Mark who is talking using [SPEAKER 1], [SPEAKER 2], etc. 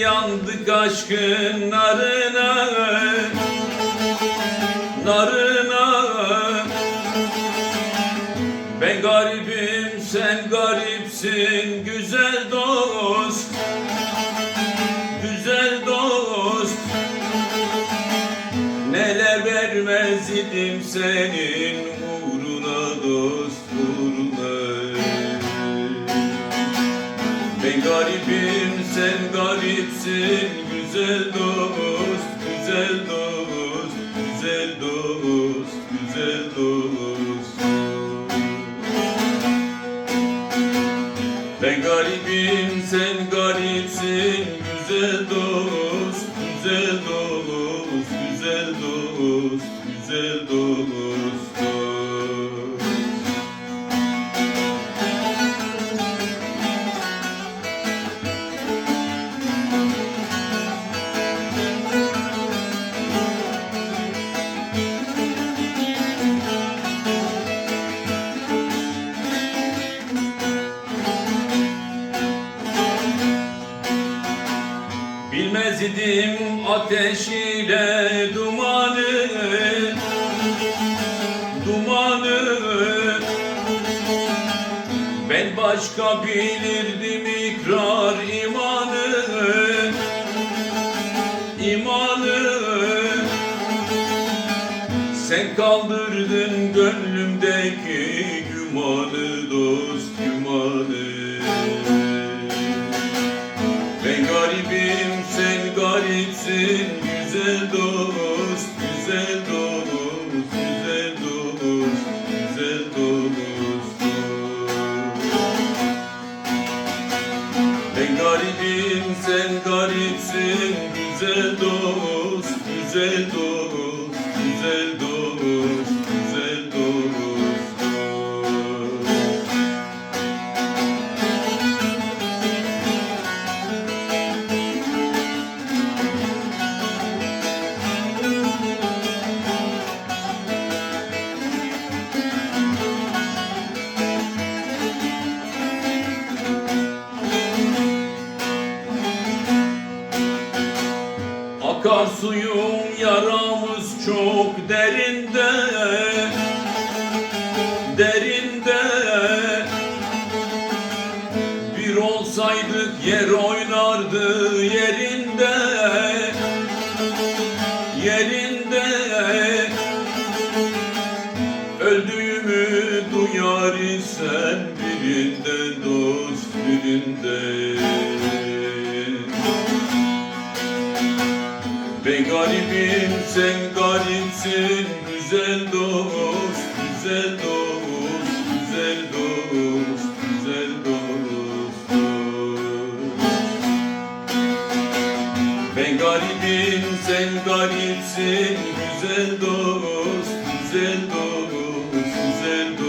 [SPEAKER 1] Yandık aşkın narına. Narına. Ben garibim sen garipsin Güzel dost. Güzel dost. Neler vermez idim senin uğruna dost garibim sen garipsin. Güzel dost güzel dost güzel dost güzel dost Ben garibim sen garipsin. Güzel dost güzel dost güzel dost güzel dost Bilmez idim ateş ile dumanı Dumanı. Ben başka bilirdim ikrar imanı İmanı. Sen kaldırdın gönlümdeki gümanı güzel dost güzel dost güzel dost güzel dost Ben garibim sen garipsin güzel dost güzel dost güzel dost Akar suyum yaramız çok derinde. Derinde. Bir olsaydık yer oynardı yerinde. Yerinde. Öldüğümü duyar isen birinde dost birinde ben garibim sen garipsin güzel dost güzel dost güzel dost güzel dost Ben garibim sen garipsin güzel dost güzel dost